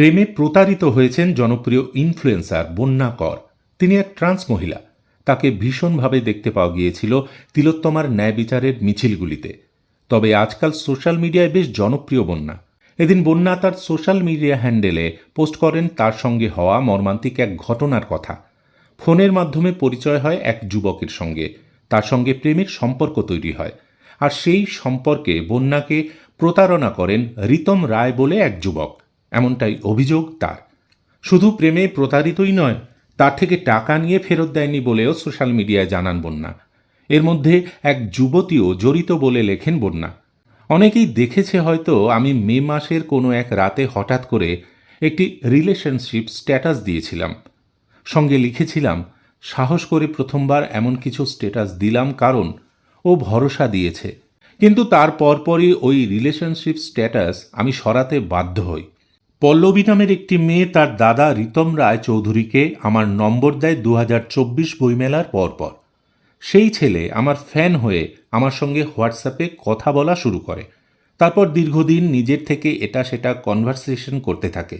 প্রেমে প্রতারিত হয়েছেন জনপ্রিয় ইনফ্লুয়েন্সার বন্যা কর। তিনি এক ট্রান্স মহিলা। তাকে ভীষণভাবে দেখতে পাওয়া গিয়েছিল তিলোত্তমার ন্যায় বিচারের মিছিলগুলিতে। তবে আজকাল সোশ্যাল মিডিয়ায় বেশ জনপ্রিয় বন্যা। এদিন বন্যা তার সোশ্যাল মিডিয়া হ্যান্ডেলে পোস্ট করেন তার সঙ্গে হওয়া মর্মান্তিক এক ঘটনার কথা। ফোনের মাধ্যমে পরিচয় হয় এক যুবকের সঙ্গে। তার সঙ্গে প্রেমের সম্পর্ক তৈরি হয়। আর সেই সম্পর্কে বন্যাকে প্রতারণা করেন রিতম রায় বলে এক যুবক। এমনটাই অভিযোগ তার। শুধু প্রেমে প্রতারিতই নয়, তার থেকে টাকা নিয়ে ফেরত দেয়নি বলেও সোশ্যাল মিডিয়ায় জানান বন্যা। এর মধ্যে এক যুবতীও জড়িত বলে লেখেন বন্যা। অনেকেই দেখেছে হয়তো আমি মে মাসের কোনো এক রাতে হঠাৎ করে একটি রিলেশনশিপ স্ট্যাটাস দিয়েছিলাম। সঙ্গে লিখেছিলাম, সাহস করে প্রথমবার এমন কিছু স্ট্যাটাস দিলাম কারণ ও ভরসা দিয়েছে। কিন্তু তার পরপরই ওই রিলেশনশিপ স্ট্যাটাস আমি সরাতে বাধ্য হই। পল্লবী নামের একটি মেয়ে তার দাদা রিতম রায় চৌধুরীকে আমার নম্বর দেয় দু হাজার চব্বিশ বইমেলার পরপর। সেই ছেলে আমার ফ্যান হয়ে আমার সঙ্গে হোয়াটসঅ্যাপে কথা বলা শুরু করে। তারপর দীর্ঘদিন নিজের থেকে এটা সেটা কনভারসেশন করতে থাকে।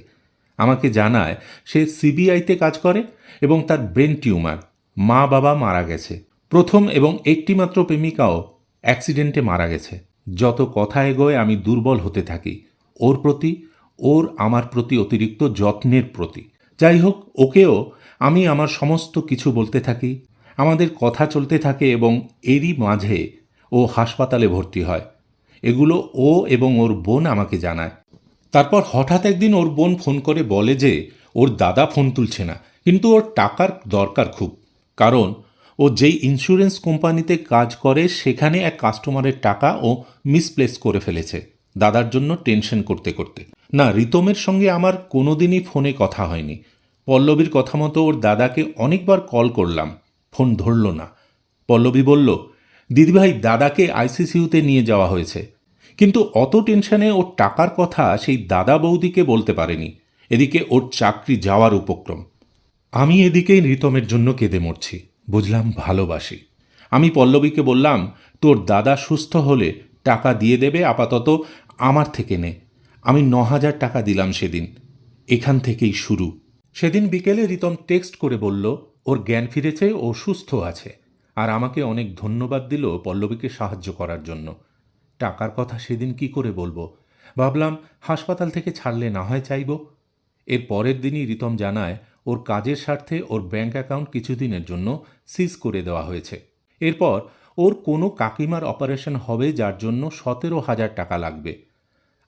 আমাকে জানায় সে সিবিআইতে কাজ করে এবং তার ব্রেন টিউমার, মা বাবা মারা গেছে। প্রথম এবং একটিমাত্র প্রেমিকাও অ্যাক্সিডেন্টে মারা গেছে। যত কথা এগোয় আমি দুর্বল হতে থাকি। ওর প্রতি ওর আমার প্রতি অতিরিক্ত যত্নের প্রতি। যাই হোক, ওকেও আমি আমার সমস্ত কিছু বলতে থাকি, আমাদের কথা চলতে থাকে এবং এরই মাঝে ও হাসপাতালে ভর্তি হয়। এগুলো ও এবং ওর বোন আমাকে জানায়। তারপর হঠাৎ একদিন ওর বোন ফোন করে বলে যে ওর দাদা ফোন তুলছে না, কিন্তু ওর টাকার দরকার খুব। কারণ ও যেই ইন্স্যুরেন্স কোম্পানিতে কাজ করে, সেখানে এক কাস্টমারের টাকা ও মিসপ্লেস করে ফেলেছে, দাদার জন্য টেনশন করতে করতে। না রিতমের সঙ্গে আমার কোনোদিনই ফোনে কথা হয়নি। পল্লবীর কথা মতো ওর দাদাকে অনেকবার কল করলাম, ফোন ধরল না। পল্লবী বলল, দিদিভাই, দাদাকে আইসিসিউতে নিয়ে যাওয়া হয়েছে। কিন্তু অত টেনশনে ওর টাকার কথা সেই দাদা বৌদিকে বলতে পারেনি। এদিকে ওর চাকরি যাওয়ার উপক্রম। আমি এদিকেই রিতমের জন্য কেঁদে মরছি, বুঝলাম ভালোবাসি। আমি পল্লবীকে বললাম, তোর দাদা সুস্থ হলে টাকা দিয়ে দেবে, আপাতত আমার থেকে নে। আমি ন হাজার টাকা দিলাম সেদিন। এখান থেকেই শুরু। সেদিন বিকেলে রিতম টেক্সট করে বলল, ওর জ্ঞান ফিরেছে, ও সুস্থ আছে। আর আমাকে অনেক ধন্যবাদ দিল পল্লবীকে সাহায্য করার জন্য। টাকার কথা সেদিন কি করে বলব? ভাবলাম, হাসপাতাল থেকে ছাড়লে না হয় চাইব। এর পরের দিনই রিতম জানায়, ওর কাজের স্বার্থে ওর ব্যাঙ্ক অ্যাকাউন্ট কিছুদিনের জন্য সিজ করে দেওয়া হয়েছে। এরপর ওর কোনো কাকিমার অপারেশন হবে যার জন্য সতেরো হাজার টাকা লাগবে।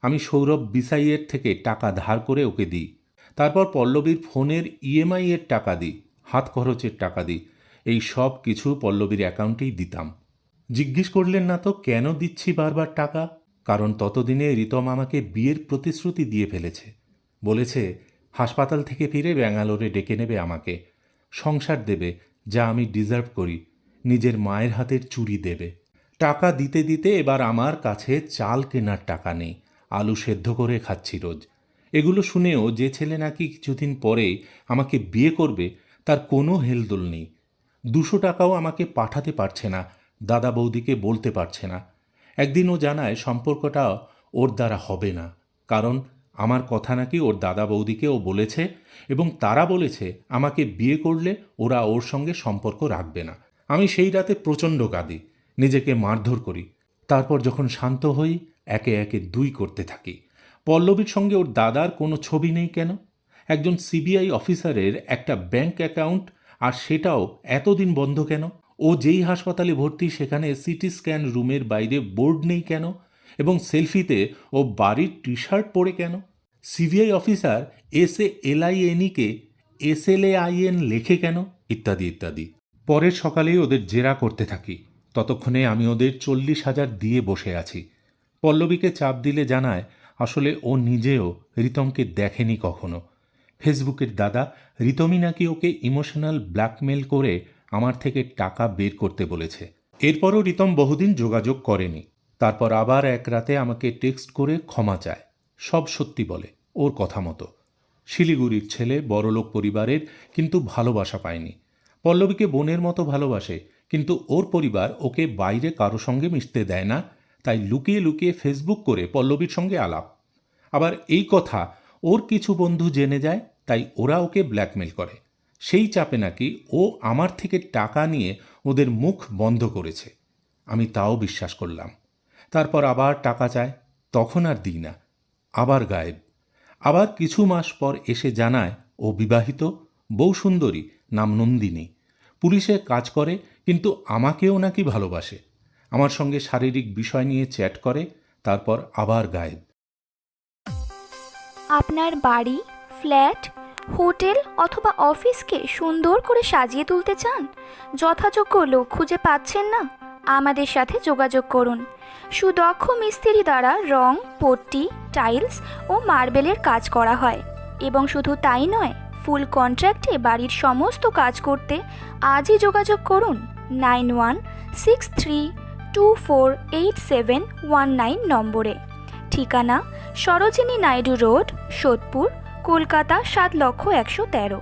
আমি সৌরভ বিসাইয়ের থেকে টাকা ধার করে ওকে দিই। তারপর পল্লবীর ফোনের ইএমআই এর টাকা দিই, হাত খরচের টাকা দিই, এই সব কিছু পল্লবীর অ্যাকাউন্টেই দিতাম। জিজ্ঞেস করলেন না তো, কেন দিচ্ছি বারবার টাকা? কারণ ততদিনে রিতম আমাকে বিয়ের প্রতিশ্রুতি দিয়ে ফেলেছে। বলেছে, হাসপাতাল থেকে ফিরে ব্যাঙ্গালোরে ডেকে নেবে আমাকে। সংসার দেবে, যা আমি ডিজার্ভ করি, নিজের মায়ের হাতের চুরি দেবে। টাকা দিতে দিতে এবার আমার কাছে চাল কেনার টাকা নেই। আলু সেদ্ধ করে খাচ্ছি রোজ। এগুলো শুনেও যে ছেলে নাকি কিছুদিন পরেই আমাকে বিয়ে করবে, তার কোনো হেলদোল নেই। দুশো টাকাও আমাকে পাঠাতে পারছে না, দাদা বৌদিকে বলতে পারছে না। একদিন ও জানায় সম্পর্কটা ওর দ্বারা হবে না, কারণ আমার কথা নাকি ওর দাদা বৌদিকে ও বলেছে এবং তারা বলেছে আমাকে বিয়ে করলে ওরা ওর সঙ্গে সম্পর্ক রাখবে না। আমি সেই রাতে প্রচণ্ড কাঁদি, নিজেকে মারধর করি। তারপর যখন শান্ত হই একে একে দুই করতে থাকি। পল্লবীর সঙ্গে ওর দাদার কোনো ছবি নেই কেন? একজন সিবিআই অফিসারের একটা ব্যাংক অ্যাকাউন্ট, আর সেটাও এতদিন বন্ধ কেন? ও যেই হাসপাতালে ভর্তি, সেখানে সিটি স্ক্যান রুমের বাইরে বোর্ড নেই কেন? এবং সেলফিতে ও বাড়ির টি শার্ট পরে কেন? সিবিআই অফিসার এস এ এলআইএনইকে এস এল আইএন লেখে কেন? ইত্যাদি ইত্যাদি। পরের সকালেই ওদের জেরা করতে থাকি। ততক্ষণে আমি ওদের চল্লিশ হাজার দিয়ে বসে আছি। পল্লবীকে চাপ দিলে জানায়, আসলে ও নিজেও রিতমকে দেখেনি কখনো। ফেসবুকের দাদা রিতমই নাকি ওকে ইমোশনাল ব্ল্যাকমেল করে আমার থেকে টাকা বের করতে বলেছে। এরপরও রিতম বহুদিন যোগাযোগ করেনি। তারপর আবার এক রাতে আমাকে টেক্সট করে ক্ষমা চায়। সব সত্যি বলে, ওর কথা মতো। শিলিগুড়ির ছেলে, বড়লোক পরিবারের, কিন্তু ভালোবাসা পায়নি। পল্লবীকে বোনের মতো ভালোবাসে, কিন্তু ওর পরিবার ওকে বাইরে কারও সঙ্গে মিশতে দেয় না। তাই লুকিয়ে লুকিয়ে ফেসবুক করে পল্লবীর সঙ্গে আলাপ। আবার এই কথা, ওর কিছু বন্ধু জেনে যায়, তাই ওরা ওকে ব্ল্যাকমেল করে। সেই চাপে নাকি ও আমার থেকে টাকা নিয়ে ওদের মুখ বন্ধ করেছে। আমি তাও বিশ্বাস করলাম। তারপর আবার টাকা চায়, তখন আর দিই না। আবার গায়েব। আবার কিছু মাস পর এসে জানায়, ও বিবাহিত, বউ সুন্দরী, নাম নন্দিনী। পুলিশে কাজ করে, কিন্তু আমাকেও নাকি ভালোবাসে। আমার সঙ্গে শারীরিক বিষয় নিয়ে চ্যাট করে, তারপর আবার গায়েব। আপনার বাড়ি, ফ্ল্যাট, হোটেল অথবা অফিসকে সুন্দর করে সাজিয়ে তুলতে চান? যথাযোগ্য লোক খুঁজে পাচ্ছেন না? আমাদের সাথে যোগাযোগ করুন। সুদক্ষ মিস্ত্রি দ্বারা রং, পট্টি, টাইলস ও মার্বেলের কাজ করা হয়। এবং শুধু তাই নয়, ফুল কন্ট্রাক্টে বাড়ির সমস্ত কাজ করতে আজই যোগাযোগ করুন nine one six three two four eight seven one nine নম্বরে। ঠিকানা সরোজিনী নাইডু রোড, সোদপুর, কলকাতা সাত লক্ষ একশো তেরো।